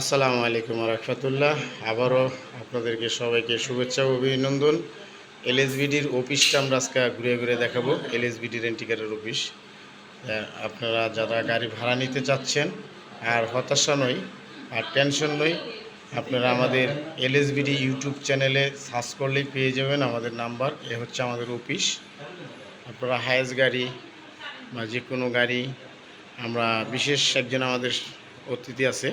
আসসালামু আলাইকুম রহমতুল্লাহ। আবারও আপনাদেরকে সবাইকে শুভেচ্ছা ও অভিনন্দন। এলএসবিডির অফিসটা আমরা আজকে ঘুরে ঘুরে দেখাবো। এলএসবিডি রেন্টিকারের অফিস। আপনারা যারা গাড়ি ভাড়া নিতে চাচ্ছেন, আর হতাশা নয় আর টেনশন নয় আপনারা আমাদের এলএসবিডি ইউটিউব চ্যানেলে সার্চ করলেই পেয়ে যাবেন আমাদের নাম্বার। এ হচ্ছে আমাদের অফিস। আপনারা হায়েস্ট গাড়ি বা যে কোনো গাড়ি, আমরা বিশেষ একজন আমাদের অতিথি আছে।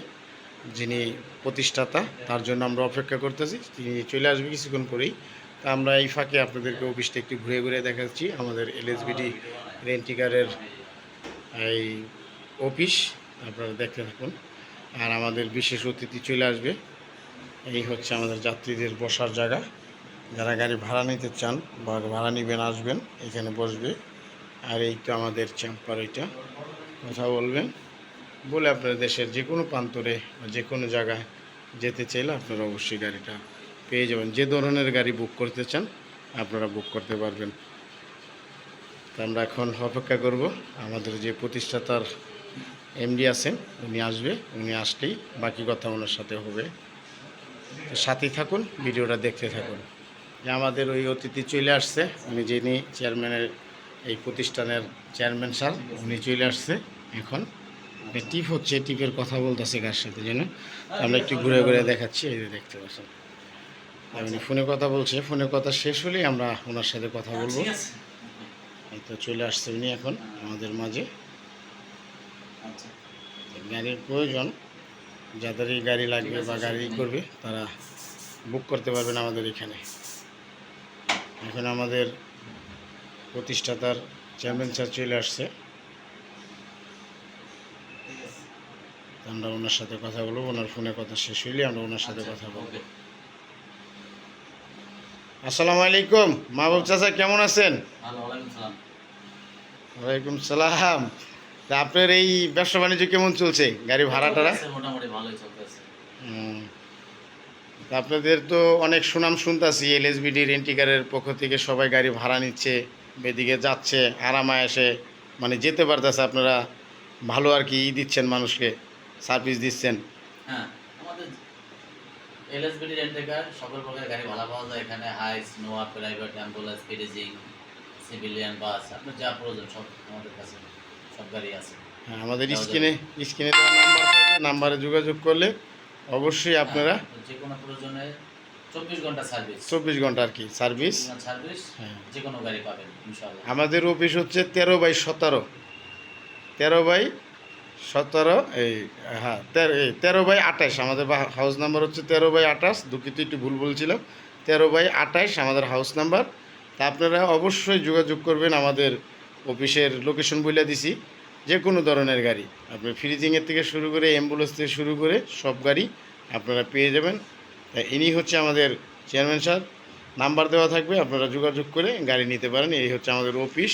যিনি প্রতিষ্ঠাতা, তার জন্য আমরা অপেক্ষা করতেছি। তিনি চলে আসবে কিছুক্ষণ পরেই। তা আমরা এই ফাঁকে আপনাদেরকে অফিসটা একটু ঘুরে ঘুরে দেখাচ্ছি। আমাদের এলএসবিডি রেন্টিকারের এই অফিস, আপনারা দেখতে থাকুন। আর আমাদের বিশেষ অতিথি চলে আসবে। এই হচ্ছে আমাদের যাত্রীদের বসার জায়গা। যারা গাড়ি ভাড়া নিতে চান বা ভাড়া নেবেন, আসবেন, এখানে বসবে। আর এই তো আমাদের চেম্পার এটা। কথা বলবেন। বলে আপনার দেশের যে কোনো প্রান্তরে যে কোনো জায়গায় যেতে চাইলে আপনারা অবশ্যই গাড়িটা পেয়ে যাবেন। যে ধরনের গাড়ি বুক করতে চান, আপনারা বুক করতে পারবেন। আমরা এখন অপেক্ষা করব। আমাদের যে প্রতিষ্ঠাতার এমডি আছেন, উনি আসবে, উনি আসলেই বাকি কথা ওনার সাথে হবে। তো সাথেই থাকুন, ভিডিওটা দেখতে থাকুন। যে আমাদের ওই অতিথি চলে আসছে, উনি যিনি চেয়ারম্যানের এই প্রতিষ্ঠানের চেয়ারম্যান স্যার, উনি চলে আসছে এখন। টিপ হচ্ছে টিপের কথা বলতেছে কার সাথে যেন? আমরা একটু ঘুরে ঘুরে দেখাচ্ছি এই যে দেখতে পাচ্ছেন। উনি ফোনে কথা বলছে ফোনে কথা শেষ হলেই আমরা ওনার সাথে কথা বলব। এই তো চলে আসছে উনি এখন আমাদের মাঝে। গাড়ির প্রয়োজন যাদের এই গাড়ি লাগবে বা গাড়ি করবে তারা বুক করতে পারবেন আমাদের এখানে। এখন আমাদের প্রতিষ্ঠাতার চেয়ারম্যান স্যার চলে আসছে। আমরা ওনার সাথে কথা বলব ওনার ফোনে কথা শেষ হইলে আমরা ওনার সাথে কথা বলব। আসসালামু আলাইকুম। মাহবুব চাচা কেমন আছেন? ওয়ালাইকুম সালাম। তা আপনার এই ব্যবসা বাণিজ্য কেমন চলছে? গাড়ি ভাড়া টাড়া? চলতেছে, মোটামুটি ভালোই চলতেছে। হুম। তা আপনাদের তো অনেক সুনাম শুনতাছি এলএসবিডি রেন্টিকারের পক্ষ থেকে সবাই গাড়ি ভাড়া নিচ্ছে এদিকে যাচ্ছে আরামায় এসে মানে যেতে পারতেছে আপনারা। ভালো আর কি ই দিচ্ছেন মানুষকে সার্ভিস দিচ্ছেন। হ্যাঁ আমাদের এলএসবিডি সকল প্রকার গাড়ি ভাড়া পাওয়া যায় এখানে হাইস নোয়া প্রাইভেট অ্যাম্বুলেন্স পেডেজিং সিভিলিয়ান বাস আপনার যা প্রয়োজন সব আমাদের কাছে সব গাড়ি আছে। হ্যাঁ আমাদের স্ক্রিনে স্ক্রিনে নাম্বার থাকবে নাম্বারে যোগাযোগ করলে অবশ্যই আপনারা হ্যাঁ, যে কোনো প্রয়োজনে চব্বিশ ঘণ্টা সার্ভিস চব্বিশ ঘণ্টা আর কি সার্ভিস সার্ভিস হ্যাঁ। যে কোনো গাড়ি পাবেন আমাদের অফিস হচ্ছে তেরো বাই সতেরো। তেরো বাই সতেরো, এই হ্যাঁ তেরো, এই, তেরো বাই আঠাশ, আমাদের হাউস নাম্বার হচ্ছে তেরো বাই আঠাশ, দুঃখিত, একটু ভুল বলছিলাম। তেরো বাই আঠাশ, আমাদের হাউস নাম্বার তা আপনারা অবশ্যই যোগাযোগ করবেন আমাদের অফিসের লোকেশন বলে দিছি যে কোনো ধরনের গাড়ি। আপনি ফ্রিজিংয়ের থেকে শুরু করে অ্যাম্বুলেন্স থেকে শুরু করে সব গাড়ি আপনারা পেয়ে যাবেন। তা ইনি হচ্ছে আমাদের চেয়ারম্যান স্যার নাম্বার দেওয়া থাকবে, আপনারা যোগাযোগ করে গাড়ি নিতে পারেন। এই হচ্ছে আমাদের অফিস